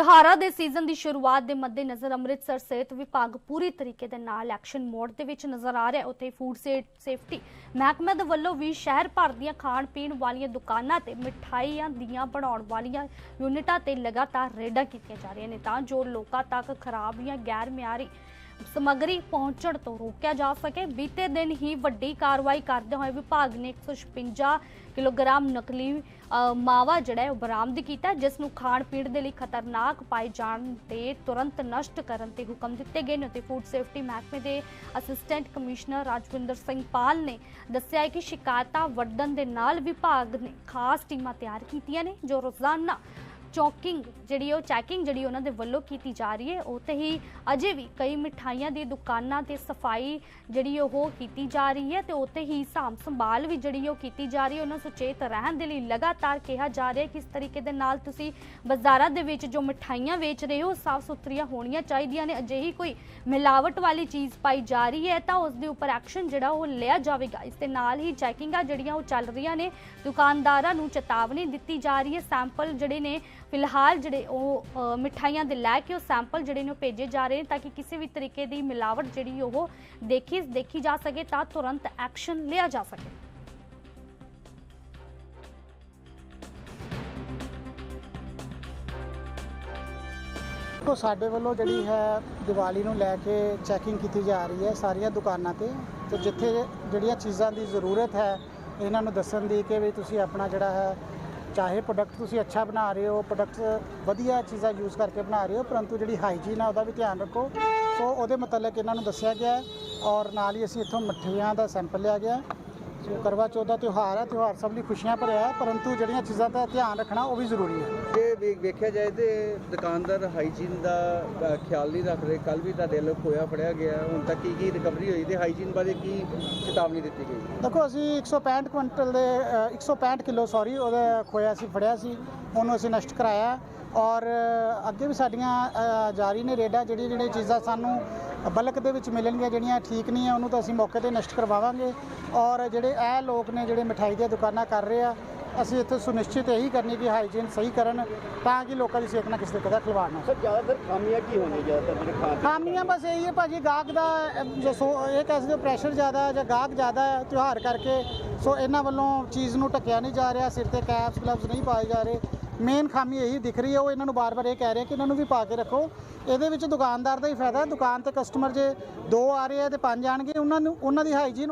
ਤਿਉਹਾਰਾਂ ਦੇ ਸੀਜ਼ਨ ਦੀ ਸ਼ੁਰੂਆਤ ਦੇ ਮੱਦੇਨਜ਼ਰ ਅੰਮ੍ਰਿਤਸਰ ਸਿਹਤ ਵਿਭਾਗ ਪੂਰੀ ਤਰੀਕੇ ਦੇ ਨਾਲ ਐਕਸ਼ਨ ਮੋਡ ਦੇ ਵਿੱਚ ਨਜ਼ਰ ਆ ਰਿਹਾ ਉੱਥੇ ਫੂਡ ਸੇਫਟੀ ਮਹਿਕਮੇ ਦੇ ਵੱਲੋਂ ਵੀ ਸ਼ਹਿਰ ਭਰ ਦੀਆਂ ਖਾਣ ਪੀਣ ਵਾਲੀਆਂ ਦੁਕਾਨਾਂ ਤੇ ਮਿਠਾਈਆਂ ਦੀਆਂ ਬਣਾਉਣ ਵਾਲੀਆਂ ਯੂਨਿਟਾਂ ਤੇ ਲਗਾਤਾਰ ਰੇਡਾਂ ਕੀਤੀਆਂ ਜਾ ਰਹੀਆਂ ਨੇ ਤਾਂ ਜੋ ਲੋਕਾਂ ਤੱਕ ਖਰਾਬ ਜਾਂ ਗੈਰ ਮਿਆਰੀ ਸਮੱਗਰੀ ਪਹੁੰਚਣ ਤੋਂ ਰੋਕਿਆ ਜਾ ਸਕੇ। ਬੀਤੇ ਦਿਨ ਹੀ ਵੱਡੀ ਕਾਰਵਾਈ ਕਰਦੇ ਹੋਏ ਵਿਭਾਗ ਨੇ 156 ਕਿਲੋਗ੍ਰਾਮ ਨਕਲੀ ਮਾਵਾ ਜਿਹੜਾ ਉਹ ਬਰਾਮਦ ਕੀਤਾ, ਜਿਸ ਨੂੰ ਖਾਣ ਪੀਣ ਦੇ ਲਈ ਖਤਰਨਾਕ ਪਾਏ ਜਾਣ ਤੇ ਤੁਰੰਤ ਨਸ਼ਟ ਕਰਨ ਤੇ ਹੁਕਮ ਦਿੱਤੇ ਗਏ ਨੇ। ਤੇ ਫੂਡ ਸੇਫਟੀ ਮਹਿਕਮੇ ਦੇ ਅਸਿਸਟੈਂਟ ਕਮਿਸ਼ਨਰ ਰਾਜਵਿੰਦਰ ਸਿੰਘ ਪਾਲ ਨੇ ਦੱਸਿਆ ਹੈ ਕਿ ਸ਼ਿਕਾਇਤਾਂ ਵੱਧਣ ਦੇ ਨਾਲ ਵਿਭਾਗ ਨੇ ਖਾਸ ਟੀਮਾਂ ਤਿਆਰ ਕੀਤੀਆਂ ਨੇ, ਜੋ ਰੋਜ਼ਾਨਾ ਚੌਕਿੰਗ ਜਿਹੜੀ ਉਹ ਚੈਕਿੰਗ ਜਿਹੜੀ ਉਹਨਾਂ ਦੇ ਵੱਲੋਂ ਕੀਤੀ ਜਾ ਰਹੀ ਹੈ ਉੱਥੇ ਹੀ ਅਜੇ ਵੀ ਕਈ ਮਿਠਾਈਆਂ ਦੀ ਦੁਕਾਨਾਂ ਤੇ ਸਫ਼ਾਈ ਜਿਹੜੀ ਉਹ ਕੀਤੀ ਜਾ ਰਹੀ ਹੈ ਤੇ ਉੱਥੇ ਹੀ ਸਾਂਭ ਸੰਭਾਲ ਵੀ ਜਿਹੜੀ ਉਹ ਕੀਤੀ ਜਾ ਰਹੀ ਹੈ। ਉਹਨਾਂ ਸੁਚੇਤ ਰਹਿਣ ਦੇ ਲਈ ਲਗਾਤਾਰ ਕਿਹਾ ਜਾ ਰਿਹਾ ਹੈ ਕਿ ਇਸ ਤਰੀਕੇ ਦੇ ਨਾਲ ਤੁਸੀਂ ਬਾਜ਼ਾਰਾਂ ਦੇ ਵਿੱਚ ਜੋ ਮਿਠਾਈਆਂ ਵੇਚ ਰਹੇ ਹੋ ਸਾਫ਼ ਸੁਥਰੀਆਂ ਹੋਣੀਆਂ ਚਾਹੀਦੀਆਂ ਨੇ। ਅਜਿਹੀ ਕੋਈ ਮਿਲਾਵਟ ਵਾਲੀ ਚੀਜ਼ ਪਾਈ ਜਾ ਰਹੀ ਹੈ ਤਾਂ ਉਸ ਦੇ ਉੱਪਰ ਐਕਸ਼ਨ ਜਿਹੜਾ, ਉਹ ਲਿਆ ਜਾਵੇਗਾ। ਇਸ ਦੇ ਨਾਲ ਹੀ ਚੈਕਿੰਗਾਂ ਜਿਹੜੀਆਂ, ਉਹ ਚੱਲ ਰਹੀਆਂ ਨੇ। ਦੁਕਾਨਦਾਰਾਂ ਨੂੰ ਚੇਤਾਵਨੀ ਦਿੱਤੀ ਜਾ ਰਹੀ ਹੈ। ਸੈਂਪਲ ਜਿਹੜੇ ਨੇ ਫਿਲਹਾਲ ਜਿਹੜੇ ਉਹ ਮਿਠਾਈਆਂ ਦੇ ਲੈ ਕੇ ਉਹ ਸੈਂਪਲ ਜਿਹੜੇ ਨੇ ਉਹ ਭੇਜੇ ਜਾ ਰਹੇ ਨੇ ਤਾਂ ਕਿ ਕਿਸੇ ਵੀ ਤਰੀਕੇ ਦੀ ਮਿਲਾਵਟ ਜਿਹੜੀ ਉਹ ਦੇਖੀ ਦੇਖੀ ਜਾ ਸਕੇ ਤਾਂ ਤੁਰੰਤ ਐਕਸ਼ਨ ਲਿਆ ਜਾ ਸਕੇ। ਦੇਖੋ, ਸਾਡੇ ਵੱਲੋਂ ਜਿਹੜੀ ਹੈ ਦੀਵਾਲੀ ਨੂੰ ਲੈ ਕੇ ਚੈਕਿੰਗ ਕੀਤੀ ਜਾ ਰਹੀ ਹੈ ਸਾਰੀਆਂ ਦੁਕਾਨਾਂ ਤੇ। ਤੇ ਜਿੱਥੇ ਜਿਹੜੀਆਂ ਚੀਜ਼ਾਂ ਦੀ ਜ਼ਰੂਰਤ ਹੈ, ਇਹਨਾਂ ਨੂੰ ਦੱਸਣ ਦੀ ਕਿ ਵੀ ਤੁਸੀਂ ਆਪਣਾ ਜਿਹੜਾ ਹੈ ਚਾਹੇ ਪ੍ਰੋਡਕਟ ਤੁਸੀਂ ਅੱਛਾ ਬਣਾ ਰਹੇ ਹੋ ਪ੍ਰੋਡਕਟ ਵਧੀਆ ਚੀਜ਼ਾਂ ਯੂਜ਼ ਕਰਕੇ ਬਣਾ ਰਹੇ ਹੋ, ਪਰੰਤੂ ਜਿਹੜੀ ਹਾਈਜੀਨ ਹੈ ਉਹਦਾ ਵੀ ਧਿਆਨ ਰੱਖੋ। ਸੋ ਉਹਦੇ ਮੁਤਲਕ ਇਹਨਾਂ ਨੂੰ ਦੱਸਿਆ ਗਿਆ ਔਰ ਨਾਲ ਹੀ ਅਸੀਂ ਇੱਥੋਂ ਮਠਿਆਈਆਂ ਦਾ ਸੈਂਪਲ ਲਿਆ ਗਿਆ ਸੋ ਕਰਵਾ ਚੌਥ ਦਾ ਤਿਉਹਾਰ ਹੈ ਤਿਉਹਾਰ ਸਭ ਲਈ ਖੁਸ਼ੀਆਂ ਭਰਿਆ ਹੈ ਪਰੰਤੂ ਜਿਹੜੀਆਂ ਚੀਜ਼ਾਂ ਦਾ ਧਿਆਨ ਰੱਖਣਾ ਉਹ ਵੀ ਜ਼ਰੂਰੀ ਹੈ। ਜੇ ਵੇ- ਵੇਖਿਆ ਜਾਏ ਤੇ ਦੁਕਾਨਦਾਰ ਹਾਈਜੀਨ ਦਾ ਅ, ਖਿਆਲ ਨਹੀਂ ਰੱਖ ਰਹੇ। ਕੱਲ ਵੀ ਤੁਹਾਡੇ ਵੱਲੋਂ ਖੋਇਆ ਫੜਿਆ ਗਿਆ। ਹੁਣ ਤੱਕ ਕੀ ਕੀ ਰਿਕਵਰੀ ਹੋਈ ਤੇ ਹਾਈਜੀਨ ਬਾਰੇ ਕੀ ਚੇਤਾਵਨੀ ਦਿੱਤੀ ਗਈ? ਦੇਖੋ ਅਸੀਂ 165 ਕੁਇੰਟਲ ਦੇ ਅ, 165 ਕਿਲੋ ਸੌਰੀ ਉਹਦਾ ਖੋਇਆ ਸੀ ਫੜਿਆ ਸੀ। ਉਹਨੂੰ ਅਸੀਂ ਨਸ਼ਟ ਕਰਾਇਆ। ਔਰ ਅੱਗੇ ਵੀ ਸਾਡੀਆਂ ਜਾਰੀ ਨੇ ਰੇਡਾਂ ਜਿਹੜੀ ਜਿਹੜੀਆਂ ਚੀਜ਼ਾਂ ਸਾਨੂੰ ਬਲਕ ਦੇ ਵਿੱਚ ਮਿਲਣਗੀਆਂ ਜਿਹੜੀਆਂ ਠੀਕ ਨਹੀਂ ਆ ਉਹਨੂੰ ਤਾਂ ਅਸੀਂ ਮੌਕੇ ਤੇ ਨਸ਼ਟ ਕਰਵਾਵਾਂਗੇ। ਔਰ ਜਿਹੜੇ ਇਹ ਲੋਕ ਨੇ ਜਿਹੜੇ ਮਠਾਈ ਦੀਆਂ ਦੁਕਾਨਾਂ ਕਰ ਰਹੇ ਆ ਅਸੀਂ ਇੱਥੇ ਸੁਨਿਸ਼ਚਿਤ ਇਹੀ ਕਰਨੀ ਕਿ ਹਾਈਜੀਨ ਸਹੀ ਕਰਨ ਤਾਂ ਕਿ ਲੋਕਾਂ ਦੀ ਸਿਹਤ ਨਾਲ ਕਿਸੇ ਤਰੀਕੇ ਦਾ ਖਿਲਵਾੜ ਨਾ ਸਰ ਜ਼ਿਆਦਾਤਰ ਖਾਮੀਆਂ ਕੀ ਹੋਣੀਆਂ ਜ਼ਿਆਦਾਤਰ ਜਿਹੜੇ ਖਾਣ ਖਾਮੀਆਂ ਬਸ ਇਹੀ ਹੈ ਭਾਜੀ ਗਾਹਕ ਦਾ ਜੋ ਸੋ ਇਹ ਕਹਿ ਸਕਦੇ ਹੋ ਪ੍ਰੈਸ਼ਰ ਜ਼ਿਆਦਾ ਹੈ ਜਾਂ ਗਾਹਕ ਜ਼ਿਆਦਾ ਹੈ ਤਿਉਹਾਰ ਕਰਕੇ ਸੋ ਇਹਨਾਂ ਵੱਲੋਂ ਚੀਜ਼ ਨੂੰ ਢੱਕਿਆ ਨਹੀਂ ਜਾ ਰਿਹਾ ਸਿਰ ਤੇ ਕੈਪਸ ਗਲਵਸ ਨਹੀਂ ਪਾਏ ਜਾ ਰਹੇ। ਮੇਨ ਖਾਮੀ ਇਹੀ ਦਿਖ ਰਹੀ ਹੈ, ਉਹ ਇਹਨਾਂ ਨੂੰ ਬਾਰ-ਬਾਰ ਇਹ ਕਹਿ ਰਹੇ ਕਿ ਇਹਨਾਂ ਨੂੰ ਵੀ ਪਾ ਕੇ ਰੱਖੋ। ਇਹਦੇ ਵਿੱਚ ਦੁਕਾਨਦਾਰ ਦਾ ਹੀ ਫਾਇਦਾ ਦੁਕਾਨ ਤੇ ਕਸਟਮਰ ਜੇ ਦੋ ਆ ਰਹੇ ਆ ਤੇ ਪੰਜ ਆਣਗੇ, ਉਹਨਾਂ ਨੂੰ, ਉਹਨਾਂ ਦੀ ਹਾਈਜੀਨ